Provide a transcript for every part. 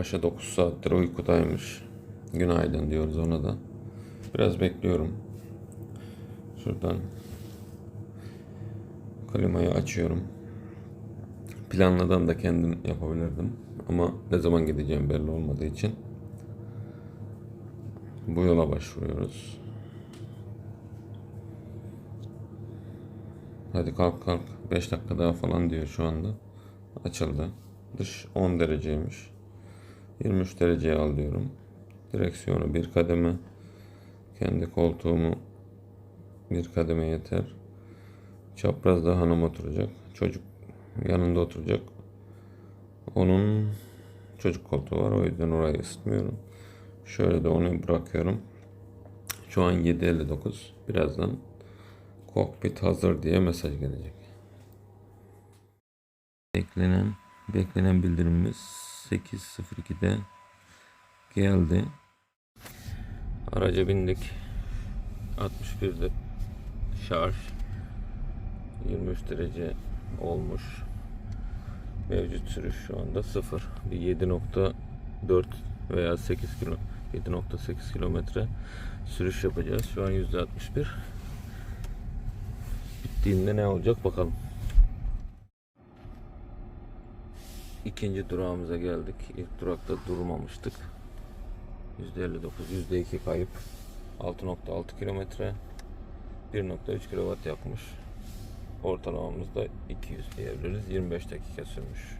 Paşa 9 saattir uykudaymış. Günaydın diyoruz ona da. Biraz bekliyorum. Şuradan klimayı açıyorum. Planladan da kendim yapabilirdim. Ama ne zaman gideceğim belli olmadığı için bu yola başvuruyoruz. Hadi kalk kalk. 5 dakika daha falan diyor şu anda. Açıldı. Dış 10 dereceymiş. 23 dereceye al diyorum. Direksiyonu bir kademe. Kendi koltuğumu bir kademe yeter. Çaprazda hanım oturacak. Çocuk yanında oturacak. Onun çocuk koltuğu var. O yüzden orayı ısıtmıyorum. Şöyle de onu bırakıyorum. Şu an 7.59. Birazdan kokpit hazır diye mesaj gelecek. Beklenen beklenen bildirimimiz 8.02'de geldi. Araca bindik. 61'de şarj 23 derece olmuş. Mevcut sürüş şu anda 0. Bir 7.4 veya 8 kilo 7.8 kilometre sürüş yapacağız. Şu an %61. Bittiğinde ne olacak bakalım. İkinci durağımıza geldik. İlk durakta durmamıştık. %59, %2 kayıp. 6.6 kilometre. 1.3 kW yakmış. Ortalamamız da 200 diyebiliriz. 25 dakika sürmüş.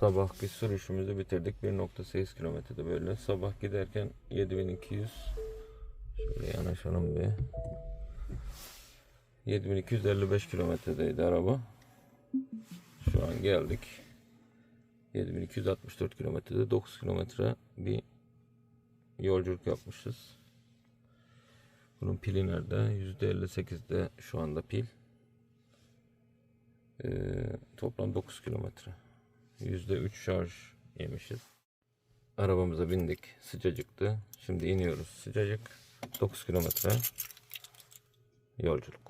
Sabahki sürüşümüzü bitirdik. 1.8 kilometrede böyle. Sabah giderken 7200 Şöyle yanaşalım bir. 7255 kilometredeydi araba. Şu an geldik. 7264 kilometrede 9 kilometre bir yolculuk yapmışız. Bunun pili nerede? %58'de şu anda pil. Ee, toplam 9 kilometre. %3 şarj yemişiz. Arabamıza bindik. Sıcacıktı. Şimdi iniyoruz. Sıcacık. 9 kilometre yolculuk.